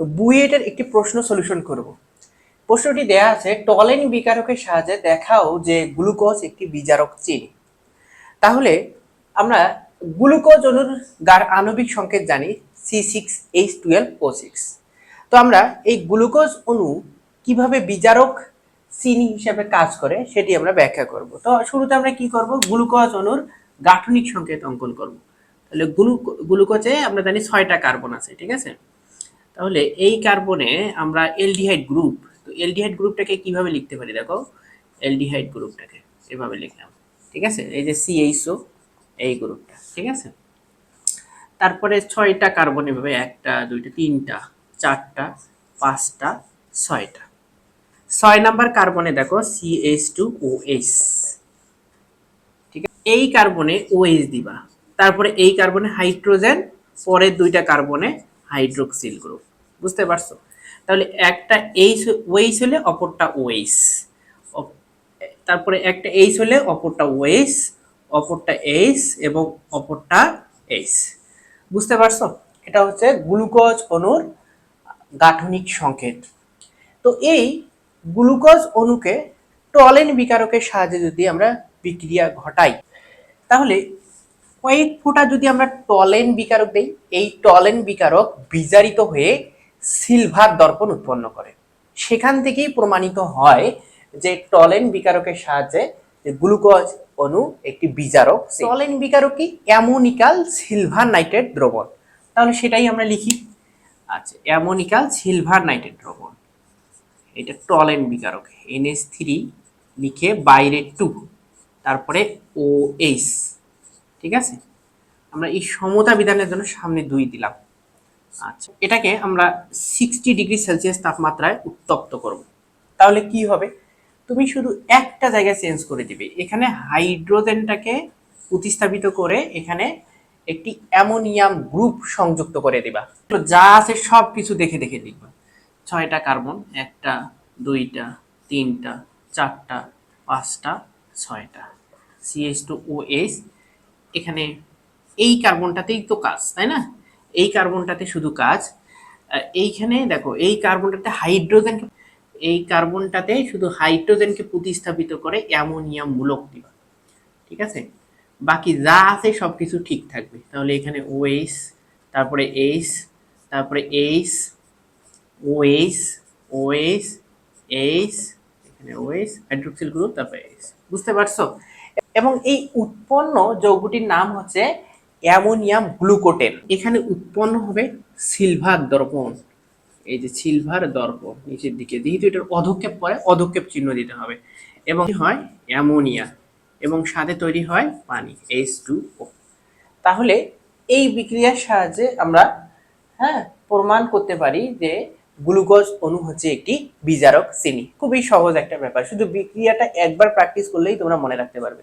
তো বুয়েটের একটি প্রশ্ন সলিউশন করব। প্রশ্নটি দেয়া আছে, টলেন বিকারকের সাহায্যে দেখাও যে গ্লুকোজ একটি বিজারক চিনি। তাহলে আমরা গ্লুকোজ অণুর গার আণবিক সংকেত জানি C six H twelve O six তো আমরা এই গ্লুকোজ অণু কীভাবে বিজারক চিনি হিসেবে কাজ করে সেটি আমরা ব্যাখ্যা করব। তো শুরুতে আমরা কি করব? গ্লুকোজ অণুর গাঠনিক সংকেত অঙ্কন করব। তাহলে গ্লু গ্লুকোজে আমরা জানি ছয়টা কার্বন আছে, ঠিক আছে? তাহলে এই কার্বনে আমরা এলডিহাইড গ্রুপ, তো এলডিহাইড গ্রুপটাকে কীভাবে লিখতে পারি দেখো? এলডিহাইড গ্রুপটাকে এভাবে লিখলাম, ঠিক আছে? এই যে সিএইচও এই গ্রুপটা, ঠিক আছে? তারপরে ছয়টা কার্বন এভাবে, একটা, দুইটা, তিনটা, চারটা, পাঁচটা, ছয়টা। ছয় নাম্বার কার্বনে দেখো সিএইচ টু ওএইচ ঠিক আছে? এই কার্বনে ওএইচ দিবা, তারপরে এই কার্বনে হাইড্রোজেন, পরের দুইটা কার্বনে হাইড্রোক্সিল গ্রুপ। বুঝতে পারছ? তাহলে একটা এইচ ওএইচ হলে অপরটা ওএইচ তারপরে একটা এইচ হলে অপরটা ওএইচ অপরটা এইচ এবং অপরটা এইচ বুঝতে পারছ? এটা হচ্ছে গ্লুকোজ অণুর গাঠনিক সংকেত। তো এই গ্লুকোজ অণুকে টলেন বিকারকের সাহায্যে যদি আমরা বিক্রিয়া ঘটাই, তাহলে কয়েক ফোঁটা যদি আমরা টলেন বিকারক দেই, এই টলেন বিকারক বিজারিত হয়ে সিলভার দর্পণ উৎপন্ন করে। সেখান থেকেই প্রমাণিত হয় যে টলেন বিকারকের সাহায্যে গ্লুকোজ অণু একটি বিজারক টলেন বিকারক কি? অ্যামোনিকাল সিলভার নাইট্রেট দ্রবণ। তাহলে সেটাই আমরা লিখি। আচ্ছা অ্যামোনিকাল সিলভার নাইট্রেট দ্রবণ। এটা টলেন বিকারক এনএস থ্রি লিখে বাইরে টু, তারপরে ও এইচ। ঠিক আছে? আমরা এই সমতা বিধানের জন্য সামনে দুই দিলাম। আচ্ছা এটাকে আমরা সিক্সটি ডিগ্রি সেলসিয়াস তাপমাত্রায় উত্তপ্ত করব। তাহলে কি হবে? তুমি শুধু একটা জায়গায় চেঞ্জ করে দিবে। এখানে হাইড্রোজেনটাকে প্রতিস্থাপিত করে এখানে একটি অ্যামোনিয়াম গ্রুপ সংযুক্ত করে দিবা। যা আছে সব কিছু দেখে দেখে লিখবা। ছয়টা কার্বন, একটা, দুইটা, তিনটা, চারটা, পাঁচটা, ছয়টা। সিএস টু ও এইচ এখানে এই কার্বনটাতেই তো কাজ, তাই না? এই কার্বনটাতে শুধু কাজ। এইখানে দেখো, এই কার্বনটাতে হাইড্রোজেনকে, এই কার্বনটাতে শুধু হাইড্রোজেনকে প্রতিস্থাপিত করে অ্যামোনিয়াম মূলক দিবা, ঠিক আছে? বাকি যা আছে সব কিছু ঠিক থাকবে। তাহলে এখানে ওএইচ তারপরে এইচ তারপরে এইচ ওএইচ ওএইচ এইচ এখানে ওএইচ হাইড্রোক্সিল গ্রুপ তারপরে এইচ বুঝতে পারছ? এবং এই উৎপন্ন যৌগটির নাম হচ্ছে অ্যামোনিয়াম গ্লুকোটেন। এখানে উৎপন্ন হবে সিলভার দর্পণ। এই যে সিলভার দর্পণ, নিচের দিকে। যেহেতু এটার অধক্ষেপ পরে অধক্ষেপ চিহ্ন দিতে হবে। এবং হয় অ্যামোনিয়া এবং সাথে তৈরি হয় পানি এইচ টু ও তাহলে এই বিক্রিয়ার সাহায্যে আমরা হ্যাঁ প্রমাণ করতে পারি যে গ্লুকোজ অণু হচ্ছে একটি বিজারক চিনি খুবই সহজ একটা ব্যাপার। শুধু বিক্রিয়াটা একবার প্র্যাকটিস করলেই তোমরা মনে রাখতে পারবে।